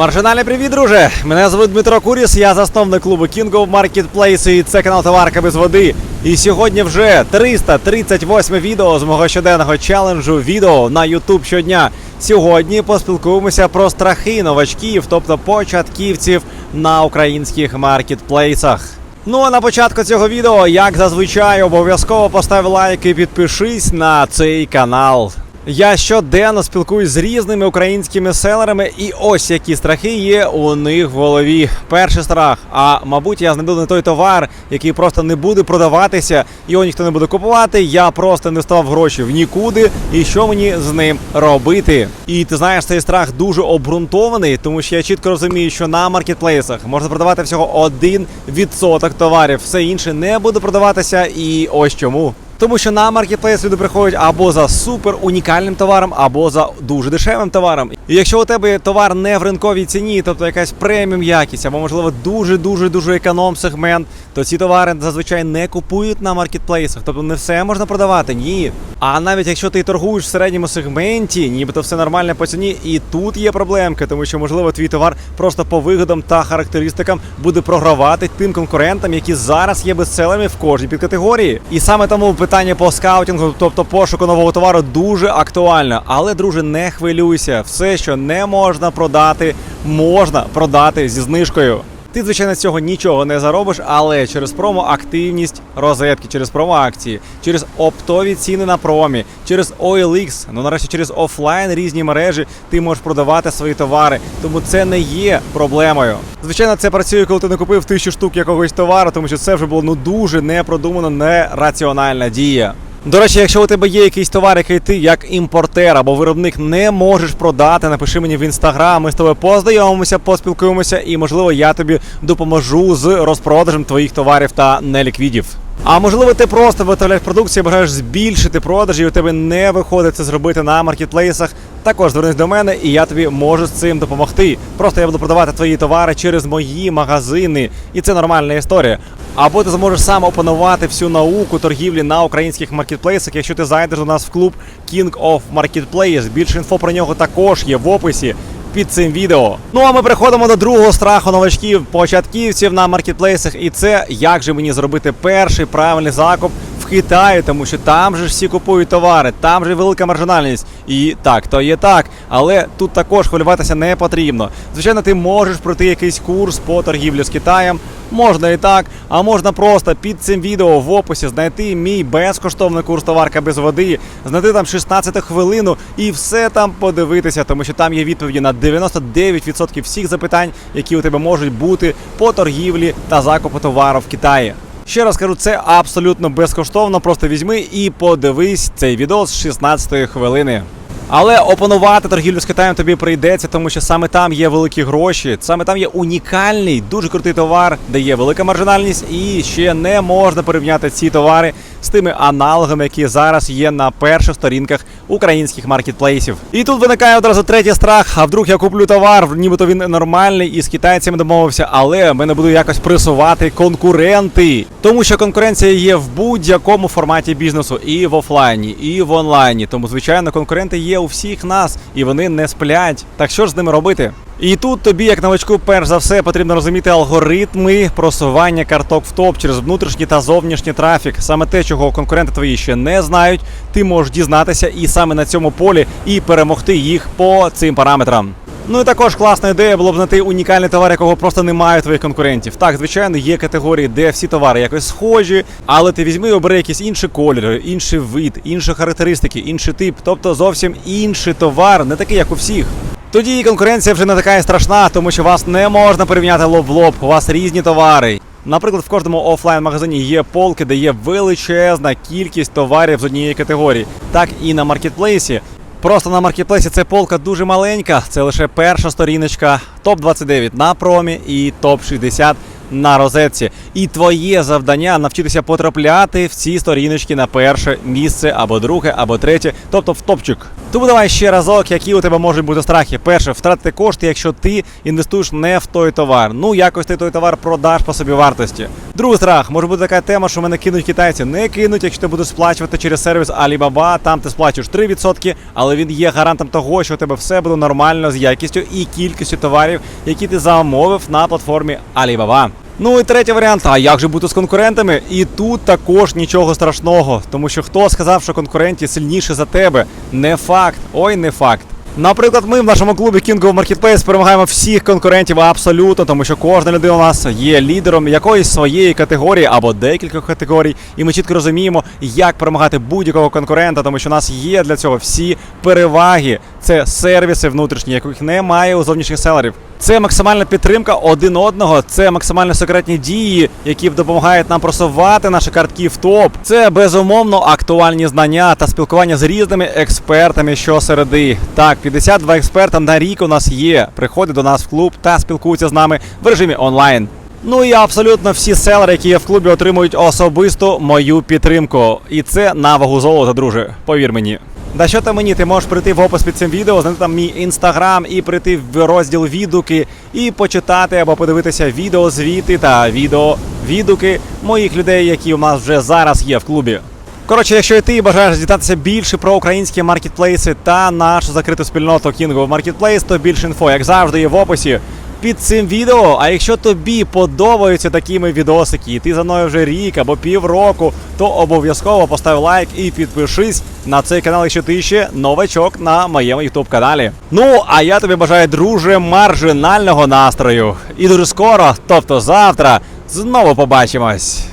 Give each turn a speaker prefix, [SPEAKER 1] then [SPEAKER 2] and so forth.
[SPEAKER 1] Маржинальний привіт, друже! Мене звуть Дмитро Куріс, я засновник клубу King of Marketplace і це канал Товарка без води. І сьогодні вже 338 відео з мого щоденного челенджу відео на YouTube щодня. Сьогодні поспілкуємося про страхи новачків, тобто початківців на українських маркетплейсах. Ну а на початку цього відео, як зазвичай, обов'язково постав лайк і підпишись на цей канал. Я щоденно спілкуюсь з різними українськими селерами, і ось які страхи є у них в голові. Перший страх. А мабуть, я знайду не той товар, який просто не буде продаватися, його ніхто не буде купувати. Я просто не став гроші в нікуди. І що мені з ним робити? І ти знаєш, цей страх дуже обґрунтований, тому що я чітко розумію, що на маркетплейсах можна продавати всього 1% товарів, все інше не буде продаватися. І ось чому. Тому що на маркетплейс люди приходять або за супер унікальним товаром, або за дуже дешевим товаром. І якщо у тебе товар не в ринковій ціні, тобто якась преміум якість, або можливо дуже дуже дуже економ сегмент, то ці товари зазвичай не купують на маркетплейсах. Тобто не все можна продавати. Ні. А навіть якщо ти торгуєш в середньому сегменті, нібито все нормально по ціні, і тут є проблемки, тому що можливо твій товар просто по вигодам та характеристикам буде програвати тим конкурентам, які зараз є бестселерами в кожній підкатегорії. І саме тому питання по скаутингу, тобто пошуку нового товару, дуже актуально. Але, друже, не хвилюйся, все, що не можна продати, можна продати зі знижкою. Ти, звичайно, з цього нічого не заробиш, але через промо-активність розетки, через промо-акції, через оптові ціни на промі, через OLX, ну нарешті через офлайн різні мережі ти можеш продавати свої товари. Тому це не є проблемою. Звичайно, це працює, коли ти не купив тисячу штук якогось товару, тому що це вже було ну дуже непродумана, нераціональна дія. До речі, якщо у тебе є якийсь товар, який ти як імпортер або виробник не можеш продати, напиши мені в інстаграм, ми з тобою познайомимося, поспілкуємося, і можливо я тобі допоможу з розпродажем твоїх товарів та неліквідів. А можливо, ти просто виготовляєш продукцію, бажаєш збільшити продажі, і у тебе не виходить це зробити на маркетплейсах. Також звернись до мене, і я тобі можу з цим допомогти. Просто я буду продавати твої товари через мої магазини, і це нормальна історія. Або ти зможеш сам опанувати всю науку торгівлі на українських маркетплейсах, якщо ти зайдеш до нас в клуб King of Marketplace. Більше інфо про нього також є в описі під цим відео. Ну а ми переходимо до другого страху новачків, початківців на маркетплейсах. І це як же мені зробити перший правильний закуп Китаї, тому що там же всі купують товари, там же велика маржинальність. І так, то є так. Але тут також хвилюватися не потрібно. Звичайно, ти можеш пройти якийсь курс по торгівлі з Китаєм. Можна і так, а можна просто під цим відео в описі знайти мій безкоштовний курс товарка без води, знайти там 16 хвилину і все там подивитися, тому що там є відповіді на 99% всіх запитань, які у тебе можуть бути по торгівлі та закупу товару в Китаї. Ще раз кажу, це абсолютно безкоштовно. Просто візьми і подивись цей відео з 16 хвилини. Але опанувати торгівлю з Китаєм тобі прийдеться, тому що саме там є великі гроші, саме там є унікальний, дуже крутий товар, де є велика маржинальність, і ще не можна порівняти ці товари з тими аналогами, які зараз є на перших сторінках українських маркетплейсів. І тут виникає одразу третій страх. А вдруг я куплю товар, нібито він нормальний і з китайцями домовився, але мене будуть якось пресувати конкуренти, тому що конкуренція є в будь-якому форматі бізнесу, і в офлайні, і в онлайні. Тому, звичайно, конкуренти є у всіх нас, і вони не сплять. Так що ж з ними робити? І тут тобі, як новачку, перш за все потрібно розуміти алгоритми просування карток в топ через внутрішній та зовнішній трафік. Саме те, чого конкуренти твої ще не знають, ти можеш дізнатися і саме на цьому полі і перемогти їх по цим параметрам. Ну і також класна ідея було б знайти унікальний товар, якого просто немає твоїх конкурентів. Так, звичайно, є категорії, де всі товари якось схожі, але ти візьми і обери якийсь інший колір, інший вид, інші характеристики, інший тип, тобто зовсім інший товар, не такий, як у всіх. Тоді конкуренція вже не така і страшна, тому що вас не можна порівняти лоб в лоб, у вас різні товари. Наприклад, в кожному офлайн-магазині є полки, де є величезна кількість товарів з однієї категорії. Так і на маркетплейсі. Просто на маркетплейсі це полка дуже маленька, це лише перша сторіночка, топ 29 на промі і топ 60 на розетці. І твоє завдання навчитися потрапляти в ці сторіночки на перше місце або друге, або третє, тобто в топчик. Тому давай ще разок, які у тебе можуть бути страхи. Перше, втратити кошти, якщо ти інвестуєш не в той товар. Ну якось ти той товар продаш по собі вартості. Другий страх може бути така тема, що мене кинуть китайці. Не кинуть, якщо ти будеш сплачувати через сервіс Alibaba, там ти сплачуєш 3%, але він є гарантом того, що у тебе все буде нормально з якістю і кількістю товарів, які ти замовив на платформі Alibaba. Ну і третій варіант. А як же бути з конкурентами? І тут також нічого страшного, тому що хто сказав, що конкуренти сильніші за тебе? Не факт. Ой, не факт. Наприклад, ми в нашому клубі King of Marketplace перемагаємо всіх конкурентів абсолютно, тому що кожна людина у нас є лідером якоїсь своєї категорії або декількох категорій, і ми чітко розуміємо, як перемагати будь-якого конкурента, тому що у нас є для цього всі переваги. Це сервіси внутрішні, яких немає у зовнішніх селерів. Це максимальна підтримка один одного, це максимально секретні дії, які допомагають нам просувати наші картки в топ. Це безумовно актуальні знання та спілкування з різними експертами щосереди. Так, 52 експерта на рік у нас є. Приходять до нас в клуб та спілкуються з нами в режимі онлайн. Ну і абсолютно всі селери, які є в клубі, отримують особисто мою підтримку. І це на вагу золота, друже. Повір мені. Да що там мені, ти можеш прийти в опис під цим відео, знайти там мій інстаграм і прийти в розділ відгуки і почитати або подивитися відео звіти та відео відгуки моїх людей, які у нас вже зараз є в клубі. Коротше, якщо і ти бажаєш дізнатися більше про українські маркетплейси та нашу закриту спільноту King of Marketplace, то більше інфо, як завжди, є в описі під цим відео. А якщо тобі подобаються такими відосики, і ти за мною вже рік або півроку, то обов'язково постав лайк і підпишись на цей канал, якщо ти ще новачок на моєму ютуб каналі. Ну а я тобі бажаю, друже, маржинального настрою. І дуже скоро, тобто завтра, знову побачимось.